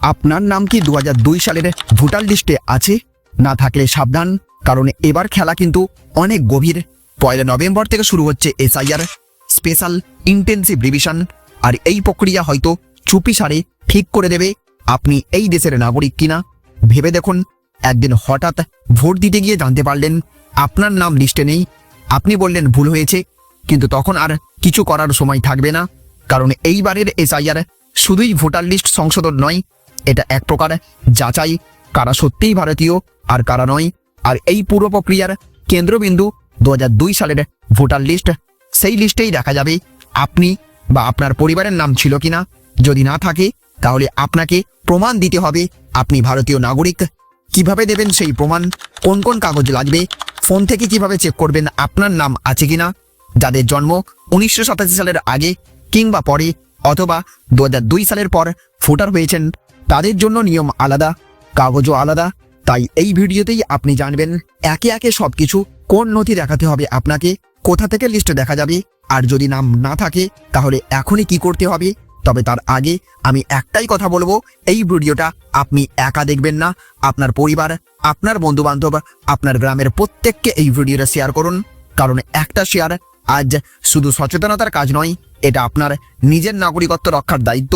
আপনার নাম কি দু হাজার দুই সালের ভোটার লিস্টে আছে? না থাকলে সাবধান, কারণ এবার খেলা কিন্তু অনেক গভীর। পয়লা নভেম্বর থেকে শুরু হচ্ছে এসআইআর স্পেশাল ইন্টেন্সিভ রিভিশন, আর এই প্রক্রিয়া হয়তো চুপি সারে ঠিক করে দেবে আপনি এই দেশের নাগরিক কিনা? ভেবে দেখুন, একদিন হঠাৎ ভোট দিতে গিয়ে জানতে পারলেন আপনার নাম লিস্টে নেই। আপনি বললেন ভুল হয়েছে, কিন্তু তখন আর কিছু করার সময় থাকবে না, কারণ এইবারের এসআইআর শুধুই ভোটার লিস্ট সংশোধন নয় এটা এক প্রকার যাচাই কারা সত্যিই ভারতীয় আর কারা নয়। আর এই পুরো প্রক্রিয়ার কেন্দ্রবিন্দু দু দুই সালের ভোটার লিস্ট, সেই লিস্টেই দেখা যাবে আপনি বা আপনার পরিবারের নাম ছিল কিনা। যদি না থাকে, তাহলে আপনাকে প্রমাণ দিতে হবে আপনি ভারতীয় নাগরিক। কীভাবে দেবেন সেই প্রমাণ? কোন কোন কাগজ লাগবে? ফোন থেকে কীভাবে চেক করবেন আপনার নাম আছে কিনা? যাদের জন্ম উনিশশো সাতাশি সালের আগে কিংবা পরে অথবা দু হাজার দুই সালের পর ভোটার হয়েছেন তাদের জন্য নিয়ম আলাদা, কাগজও আলাদা। তাই এই ভিডিওতেই আপনি জানবেন একে একে সবকিছু কোন নথি দেখাতে হবে আপনাকে, কোথা থেকে লিস্ট দেখা যাবে, আর যদি নাম না থাকে, তাহলে এখনই কি করতে হবে? তবে তার আগে আমি একটাই কথা বলব, এই ভিডিওটা আপনি একা দেখবেন না, আপনার পরিবার, আপনার বন্ধু বান্ধব আপনার গ্রামের প্রত্যেককে এই ভিডিওটা শেয়ার করুন। কারণ একটা শেয়ার আজ শুধু সচেতনতার কাজ নয়, এটা আপনার নিজের নাগরিকত্ব রক্ষার দায়িত্ব।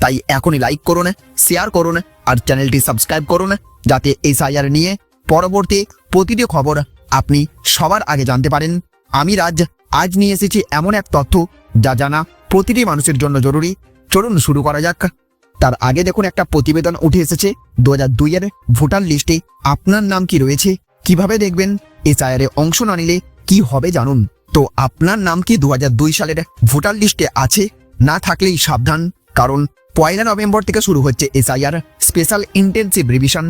তাই এখনই লাইক করুন শেয়ার করুন আর চ্যানেলটি সাবস্ক্রাইব করুন যাতে এসআইআর নিয়ে পরবর্তী প্রতিটি খবর আপনি সবার আগে জানতে পারেন। আমি রাজ, আজ নিয়ে এসেছি এমন এক তথ্য যা জানা প্রতিটি মানুষের জন্য জরুরি। চলুন শুরু করা যাক। তার আগে দেখুন, একটা প্রতিবেদন উঠে এসেছে। দু হাজার দুইয়ের ভোটার লিস্টে আপনার নাম কি রয়েছে? কীভাবে দেখবেন? এসআইআরে অংশ না নিলে কি হবে জানুন। তো আপনার নাম কি দু হাজার দুই সালের ভোটার লিস্টে আছে? না থাকলেই সাবধান, কারণ পয়লা নভেম্বর থেকে শুরু হচ্ছে এসআইআর স্পেশাল ইন্টেন্সিভ রিভিশন।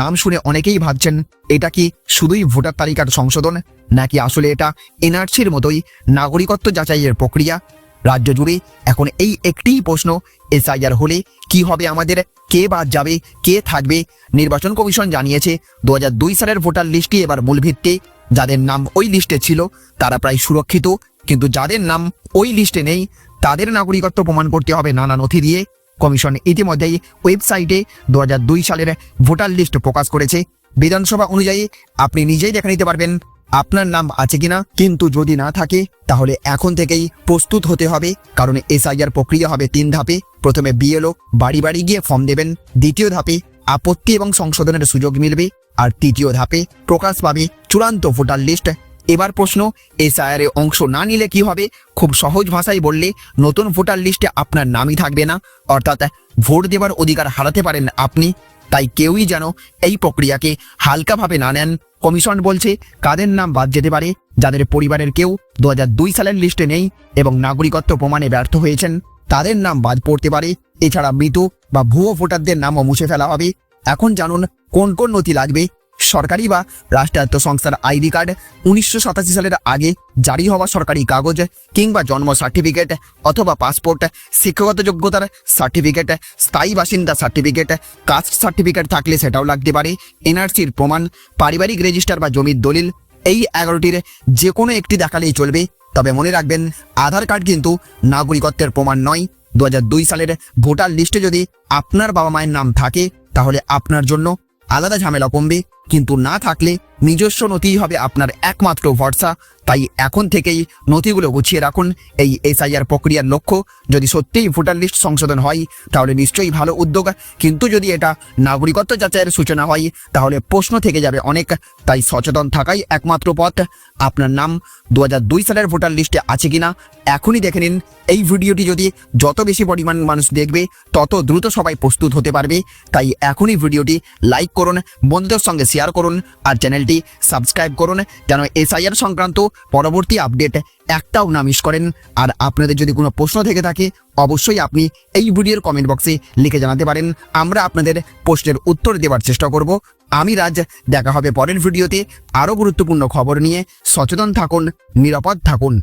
নাম শুনে অনেকেই ভাবছেন, এটা কি শুধুই ভোটার তালিকার সংশোধন, নাকি আসলে এটা এনআরসির মতোই নাগরিকত্ব যাচাইয়ের প্রক্রিয়া? রাজ্য জুড়ে এখন এই একটিই প্রশ্ন, এসআইআর হলে কি হবে আমাদের, কে বাদ যাবে, কে থাকবে? নির্বাচন কমিশন জানিয়েছে দু হাজার দুই সালের ভোটার লিস্টটি এবার মূল ভিত্তি। যাদের নাম ওই লিস্টে ছিল, তারা প্রায় সুরক্ষিত, কিন্তু যাদের নাম ওই লিস্টে নেই, তাদের নাগরিকত্ব প্রমাণ করতে হবে নানা নথি দিয়ে। কমিশন ইতিমধ্যেই ওয়েবসাইটে দু হাজার দুই সালের ভোটার লিস্ট প্রকাশ করেছে। বিধানসভা অনুযায়ী আপনি নিজেই দেখে নিতে পারবেন আপনার নাম আছে কিনা। কিন্তু যদি না থাকে, তাহলে এখন থেকেই প্রস্তুত হতে হবে, কারণ এসআইআর প্রক্রিয়া হবে তিন ধাপে। প্রথমে বিএলও, বাড়ি বাড়ি গিয়ে ফর্ম দেবেন। দ্বিতীয় ধাপে আপত্তি এবং সংশোধনের সুযোগ মিলবে। আর তৃতীয় ধাপে প্রকাশ পাবে চূড়ান্ত ভোটার লিস্ট এবার প্রশ্ন এসআইআর অংশ না নিলে কি হবে? খুব সহজ ভাষায় বললে, নতুন ভোটার লিস্টে আপনার নামই থাকবে না। অর্থাৎ, ভোট দেওয়ার অধিকার হারাতে পারেন আপনি। তাই কেউই যেন এই প্রক্রিয়াকে হালকাভাবে না নেন। কমিশন বলছে, কাদের নাম বাদ যেতে পারে? যাদের পরিবারের কেউ দু হাজার দুই সালের লিস্টে নেই এবং নাগরিকত্ব প্রমাণে ব্যর্থ হয়েছেন, তাদের নাম বাদ পড়তে পারে। এছাড়া মৃত বা ভুয়ো ভোটারদের নামও মুছে ফেলা হবে। এখন জানুন, কোন কোন নথি লাগবে? সরকারি বা রাষ্ট্রায়ত্ত সংস্থার আইডি কার্ড উনিশশো সাতাশি সালের আগে জারি হওয়া সরকারি কাগজ কিংবা জন্ম সার্টিফিকেট অথবা পাসপোর্ট, শিক্ষাগত যোগ্যতার সার্টিফিকেট, স্থায়ী বাসিন্দা সার্টিফিকেট, কাস্ট সার্টিফিকেট থাকলে সেটাও লাগতে পারে। এনআরসির প্রমাণ, পারিবারিক রেজিস্টার বা জমির দলিল, এই এগারোটির যে কোনো একটি দেখালেই চলবে। তবে মনে রাখবেন, আধার কার্ড কিন্তু নাগরিকত্বের প্রমাণ নয়। দু সালের ভোটার লিস্টে যদি আপনার বাবা মায়ের নাম থাকে, তাহলে আপনার জন্য আলাদা ঝামেলা কমবে। কিন্তু না থাকলে নিজস্ব নথিই হবে আপনার একমাত্র ভরসা। তাই এখন থেকেই নথিগুলো গুছিয়ে রাখুন। এই এসআইআর প্রক্রিয়ার লক্ষ্য, যদি সত্যিই ভোটার লিস্ট সংশোধন হয়, তাহলে নিশ্চয়ই ভালো উদ্যোগ। কিন্তু যদি এটা নাগরিকত্ব যাচাইয়ের সূচনা হয়, তাহলে প্রশ্ন থেকে যাবে অনেক। তাই সচেতন থাকাই একমাত্র পথ। আপনার নাম দু হাজার দুই সালের ভোটার লিস্টে আছে কিনা, এখনই দেখে নিন। এই ভিডিওটি যদি যত বেশি পরিমাণ মানুষ দেখবে, তত দ্রুত সবাই প্রস্তুত হতে পারবে। তাই এখনই ভিডিওটি লাইক করুন, বন্ধুদের সঙ্গে শেয়ার করুন, আর চ্যানেলটি সাবস্ক্রাইব করুন যেন এসআইআর সংক্রান্ত পরবর্তী আপডেট একটাও না মিস করেন। আর আপনাদের যদি কোনো প্রশ্ন থেকে থাকে, অবশ্যই আপনি এই ভিডিওর কমেন্ট বক্সে লিখে জানাতে পারেন। আমরা আপনাদের প্রশ্নের উত্তর দেওয়ার চেষ্টা করব। আমি রাজ, দেখা হবে পরের ভিডিওতে। আরও গুরুত্বপূর্ণ খবর নিয়ে সচেতন থাকুন, নিরাপদ থাকুন।